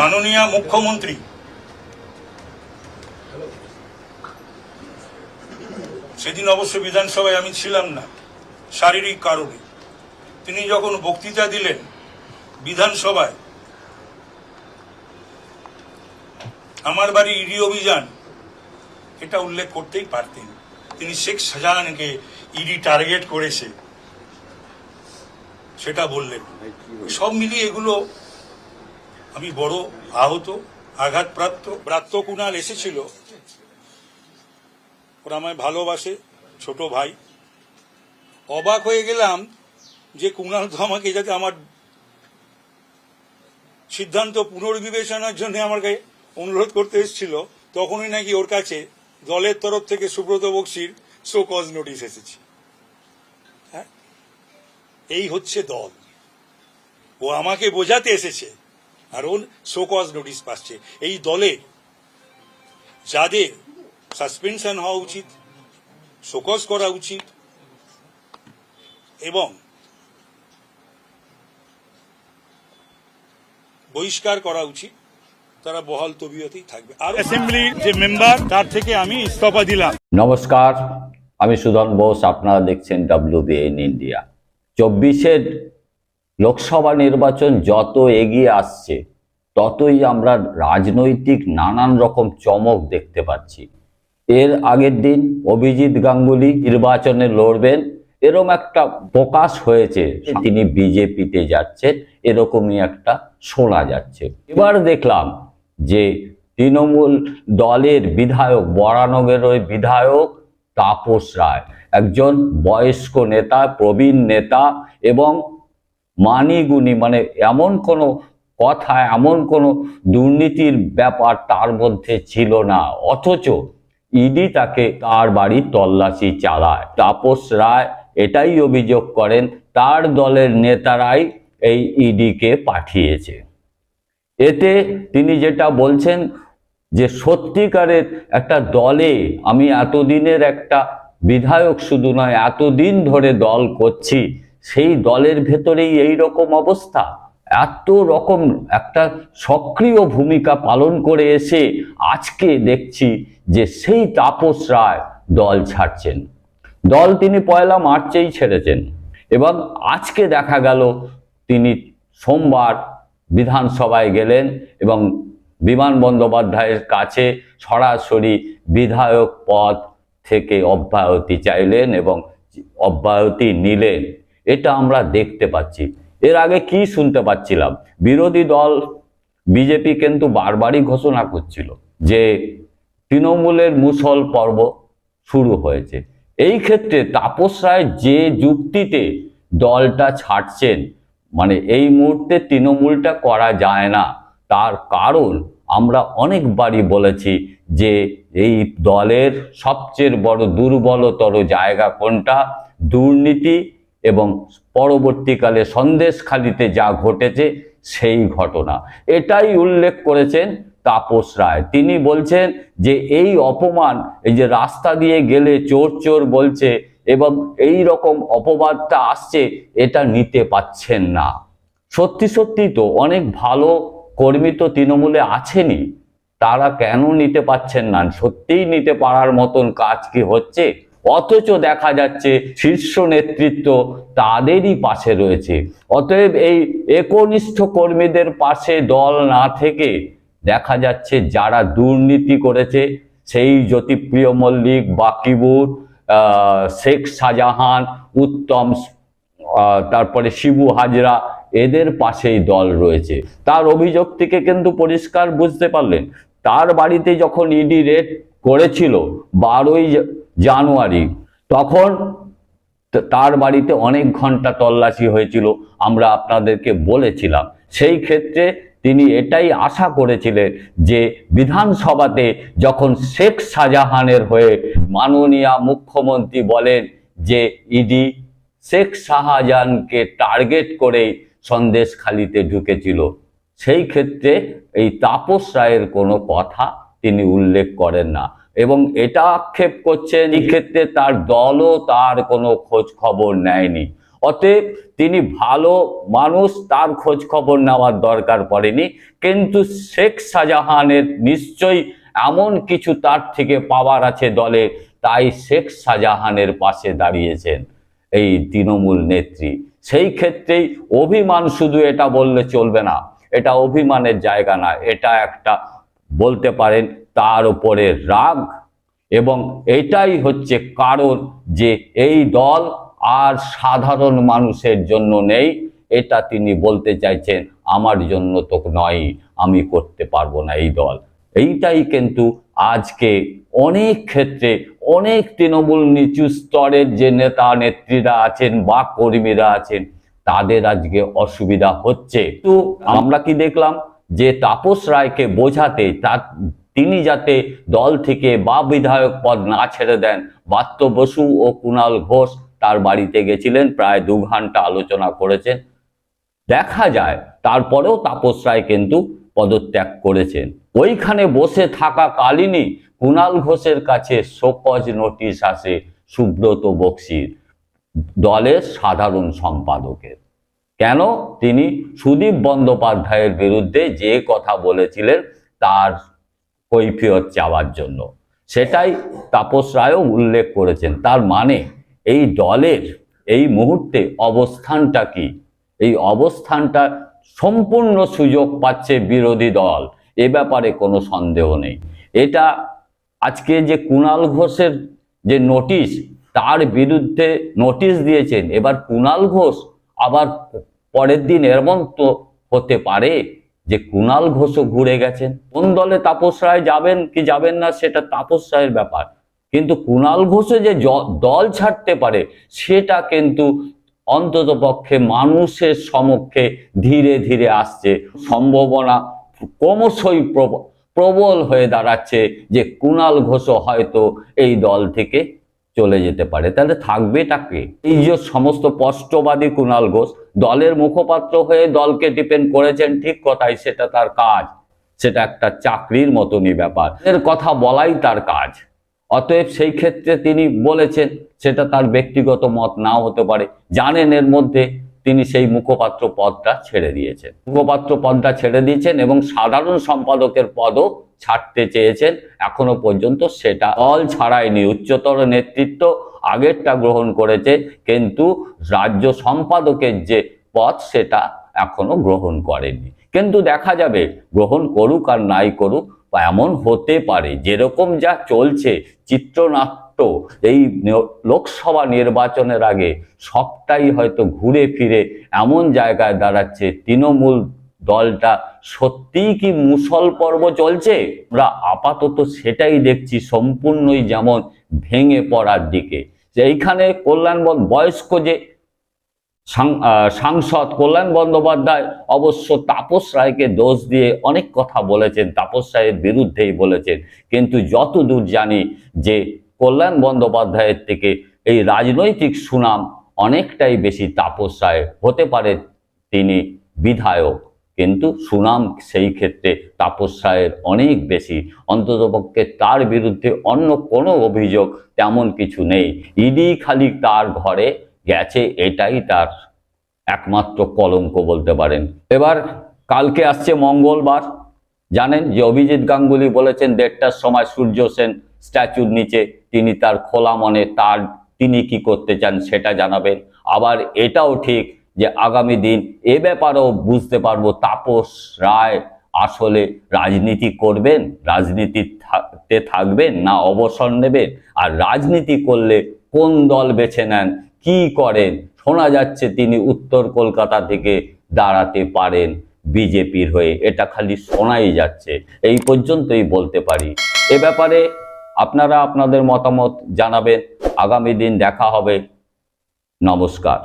মাননীয় মুখ্যমন্ত্রী। সেদিন অবশ্য বিধানসভায় আমি ছিলাম না, শারীরিক কারণে। তিনি যখন বক্তৃতা দিলেন বিধানসভায়, আমার বাড়ি ইডি অভিযান, এটা উল্লেখ করতেই পারতেন। তিনি শেখ শাহজাহানকে ইডি টার্গেট করেছে, সেটা বললেন। সব মিলিয়ে এগুলো আমি বড় আহত, আঘাতপ্রাপ্ত। ব্রাত্য কুণাল এসেছিল। ওরা আমায় ভালোবাসে, ছোট ভাই। অবাক হয়ে গেলাম যে কুণাল তো আমাকে যাতে আমার সিদ্ধান্ত পুনর্বিবেচনার জন্য আমাকে অনুরোধ করতে এসেছিল। তখনই নাকি ওর কাছে দলের তরফ থেকে সুব্রত বক্সির শো কজ নোটিশ এসেছে। হ্যাঁ? এই হচ্ছে দল। ও আমাকে বোঝাতে এসেছে আর ওর শো কজ নোটিশ পাচ্ছে। এই দলে যাদের সাসপেনশন হওয়া উচিত শোকজ করা উচিত এবং বহিষ্কার করা উচিত তারা বহাল তবিয়তেই থাকবে। আর অ্যাসেম্বলির যে মেম্বার তার থেকে আমি ইস্তফা দিলাম। নমস্কার আমি সুধন বোস আপনারা দেখছেন ডাব্লিউবিএন ইন্ডিয়া চব্বিশের লোকসভা নির্বাচন যত এগিয়ে আসছে, ততই আমরা রাজনৈতিক নানান রকম চমক দেখতে পাচ্ছি। এর আগের দিন অভিজিৎ গাঙ্গুলি নির্বাচনে লড়বেন এরকম একটা প্রকাশ হয়েছে তিনি বিজেপিতে যাচ্ছেন, এরকমই একটা শোনা যাচ্ছে। এবার দেখলাম যে তৃণমূল দলের বিধায়ক বরানগের ওই বিধায়ক তাপস রায়, একজন বয়স্ক নেতা, প্রবীণ নেতা এবং মানিগুনি মানে এমন কোনো কথা, এমন কোনো দুর্নীতির ব্যাপার তার মধ্যে ছিল না। অথচ ইডি তাকে তার বাড়ি তল্লাশি চালায়। তাপস রায় এটাই অভিযোগ করেন, তার দলের নেতারাই এই ইডিকে পাঠিয়েছে। এতে তিনি যেটা বলছেন যে, সত্যিকারের একটা দলে আমি এতদিনের একটা বিধায়ক শুধু নয়, এতদিন ধরে দল করছি সেই দলের ভেতরেই এই রকম অবস্থা। এত রকম একটা সক্রিয় ভূমিকা পালন করে এসে আজকে দেখছি যে সেই তাপস রায় দল ছাড়ছেন। দল তিনি পয়লা মার্চেই ছেড়েছেন এবং আজকে দেখা গেল তিনি সোমবার বিধানসভায় গেলেন এবং বিমান বন্দ্যোপাধ্যায়ের কাছে সরাসরি বিধায়ক পদ থেকে অব্যাহতি চাইলেন এবং অব্যাহতি নিলেন। এটা আমরা দেখতে পাচ্ছি। এর আগে কি শুনতে পাচ্ছিলাম? বিরোধী দল বিজেপি কিন্তু বারবারই ঘোষণা করছিল যে তৃণমূলের মুসল পর্ব শুরু হয়েছে। এই ক্ষেত্রে তাপস রায় যে যুক্তিতে দলটা ছাড়ছেন মানে এই মুহূর্তে তৃণমূলটা করা যায় না, তার কারণ আমরা অনেকবারই বলেছি যে এই দলের সবচেয়ে বড় দুর্বলতর জায়গা কোনটা? দুর্নীতি এবং পরবর্তীকালে সন্দেশখালিতে যা ঘটেছে সেই ঘটনা। এটাই উল্লেখ করেছেন তাপস রায়। তিনি বলছেন যে এই অপমান, এই যে রাস্তা দিয়ে গেলে চোর চোর বলছে এবং এই রকম অপবাদটা আসছে, এটা নিতে পাচ্ছেন না। সত্যি সত্যি তো অনেক ভালো কর্মী তো তৃণমূলে আছেনই। তারা কেন নিতে পাচ্ছেন না? সত্যিই নিতে পারার মতন কাজ কি হচ্ছে? অথচ দেখা যাচ্ছে শীর্ষ নেতৃত্ব তাদেরই পাশে রয়েছে। অতএব এই একনিষ্ঠ কর্মীদের পাশে দল না থেকে দেখা যাচ্ছে যারা দুর্নীতি করেছে, সেই জ্যোতিপ্রিয় মল্লিক, বাকিবুর শেখ শাহজাহান, উত্তম তারপরে শিবু হাজরা, এদের পাশেই দল রয়েছে। তার অভিযোগ থেকে কিন্তু পরিষ্কার বুঝতে পারলেন। তার বাড়িতে যখন ইডি রেড করেছিল, বারোই জানুয়ারি। তখন তার বাড়িতে অনেক ঘণ্টা তল্লাশি হয়েছিল, আমরা আপনাদেরকে বলেছিলাম। সেই ক্ষেত্রে তিনি এটাই আশা করেছিলেন যে বিধানসভাতে যখন শেখ শাহজাহানের হয়ে মাননীয় মুখ্যমন্ত্রী বলেন যে ইডি শেখ শাহজাহানকে টার্গেট করেই সন্দেশখালিতে ঢুকেছিল, সেই ক্ষেত্রে এই তাপস রায়ের কোনো কথা তিনি উল্লেখ করেন না। এবং এটা আক্ষেপ করছেন এই ক্ষেত্রে তার দলও তার কোনো খোঁজ খবর নেয়নি। অতএব তিনি ভালো মানুষ, তার খোঁজ খবর নেওয়ার দরকার পড়েনি। কিন্তু শেখ শাহজাহানের নিশ্চয়ই এমন কিছু তার থেকে পাওয়ার আছে দলে, তাই শেখ শাহজাহানের পাশে দাঁড়িয়েছেন এই তৃণমূল নেত্রী। সেই ক্ষেত্রেই অভিমান শুধু এটা বললে চলবে না, এটা অভিমানের জায়গা না, এটা একটা বলতে পারেন তার উপরে রাগ এবং এটাই হচ্ছে কারণ যে এই দল আর সাধারণ মানুষের জন্য নেই। এটা তিনি বলতে চাইছেন, আমার জন্য তো নয়, আমি করতে পারব না এই দল। এইটাই কিন্তু আজকে অনেক ক্ষেত্রে অনেক তৃণমূল নিচু স্তরের যে নেতা নেত্রীরা আছেন বা কর্মীরা আছেন, তাদের আজকে অসুবিধা হচ্ছে। তো আমরা কি দেখলাম যে তাপস রায়কে বোঝাতে তার তিনি যাতে দল থেকে বা বিধায়ক পদ না ছেড়ে দেন। বাত্য বসু ও কুণাল ঘোষ তার বাড়িতে গেছিলেন, প্রায় দু ঘণ্টা আলোচনা করেছেন। দেখা যায়, তারপরেও তাপস রায় কিন্তু পদত্যাগ করেছেন। ওইখানে বসে থাকা কালীনই কুণাল ঘোষের কাছে শোকজ নোটিশ আসে সুব্রত বক্সির, দলের সাধারণ সম্পাদকের। কেন? তিনি সুদীপ বন্দ্যোপাধ্যায়ের বিরুদ্ধে যে কথা বলেছিলেন, তার কৈফিয়ত চাওয়ার জন্য। সেটাই তাপস রায়ও উল্লেখ করেছেন। তার মানে এই দলের এই মুহূর্তে অবস্থানটা কি? এই অবস্থানটা সম্পূর্ণ সুযোগ পাচ্ছে বিরোধী দল। এ ব্যাপারে কোনো সন্দেহ নেই। এটা আজকে যে কুণাল ঘোষের যে নোটিশ, তার বিরুদ্ধে নোটিশ দিয়েছেন। এবার কুণাল ঘোষ আবার পরের দিন এমন তো হতে পারে? যে কুণাল ঘোষও ঘুরে গেছেন, কোন দলে তাপস রায় যাবেন, কি যাবেন না, সেটা তাপস রায়ের ব্যাপার। কিন্তু কুণাল ঘোষে যে দল ছাড়তে পারে, সেটা কিন্তু অন্তত পক্ষে মানুষের সমক্ষে ধীরে ধীরে আসছে। সম্ভাবনা ক্রমশই প্রব- প্রবল হয়ে দাঁড়াচ্ছে যে কুণাল ঘোষ হয়তো এই দল থেকে চলে যেতে পারে। তাহলে থাকবে তাকে এই যে সমস্ত স্পষ্টবাদী কুণাল ঘোষ, দলের মুখপাত্র হয়ে দলকে ডিপেন্ড করেছেন, ঠিক কথাই সেটা তার কাজ। সেটা একটা চাকরির মতনই ব্যাপার। এর কথা বলাই তার কাজ। অতএব সেই ক্ষেত্রে তিনি বলেছেন, সেটা তার ব্যক্তিগত মত নাও হতে পারে। জানেন এর মধ্যে তিনি সেই মুখপাত্র পদটা ছেড়ে দিয়েছেন। মুখপাত্র পদটা ছেড়ে দিয়েছেন এবং সাধারণ সম্পাদকের পদও ছাড়তে চেয়েছেন, এখনও পর্যন্ত সেটা দল ছাড়ায়নি উচ্চতর নেতৃত্ব আগেরটা গ্রহণ করেছে, কিন্তু রাজ্য সম্পাদকের যে পথ সেটা এখনও গ্রহণ করেনি। কিন্তু দেখা যাবে, গ্রহণ করুক আর নাই করুক, বা এমন হতে পারে, যেরকম যা চলছে, চিত্রনাট্য, এই লোকসভা নির্বাচনের আগে সবটাই হয়তো ঘুরে ফিরে এমন জায়গায় দাঁড়াচ্ছে, তৃণমূল দলটা সত্যিই কি মুসল পর্ব চলছে? আমরা আপাতত সেটাই দেখছি সম্পূর্ণই যেমন ভেঙে পড়ার দিকে। যে এইখানে কল্যাণ বয়স্ক যে সাংসদ কল্যাণ বন্দ্যোপাধ্যায় অবশ্য তাপস রায়কে দোষ দিয়ে অনেক কথা বলেছেন, তাপস রায়ের বিরুদ্ধেই বলেছেন। কিন্তু যতদূর জানি যে কল্যাণ বন্দ্যোপাধ্যায়ের থেকে এই রাজনৈতিক সুনাম অনেকটাই বেশি তাপস রায়, হতে পারে তিনি বিধায়ক। কিন্তু সুনাম সেই ক্ষেত্রে তাপস রায়ের অনেক বেশি। অন্ততপক্ষে তার বিরুদ্ধে অন্য কোনো অভিযোগ তেমন কিছু নেই। ইডি খালি তার ঘরে গেছে, এটাই তার একমাত্র কলঙ্ক বলতে পারেন। এবার কালকে আসছে মঙ্গলবার। জানেন যে অভিজিৎ গাঙ্গুলি বলেছেন, দেড়টার সময় সূর্য সেন স্ট্যাচুর নিচে, তিনি তার খোলা মনে তার, তিনি কি করতে চান সেটা জানাবেন। আবার এটাও ঠিক যে আগামী দিন এ ব্যাপারেও বুঝতে পারব তাপস রায় আসলে রাজনীতি করবেন, রাজনীতি থাকতে থাকবেন না অবসর নেবেন? আর রাজনীতি করলে কোন দল বেছে নেন, কি করেন? শোনা যাচ্ছে তিনি উত্তর কলকাতা থেকে দাঁড়াতে পারেন বিজেপির হয়ে। এটা খালি শোনাই যাচ্ছে। এই পর্যন্তই বলতে পারি। এ ব্যাপারে আপনারা আপনাদের মতামত জানাবেন। আগামী দিন দেখা হবে। নমস্কার।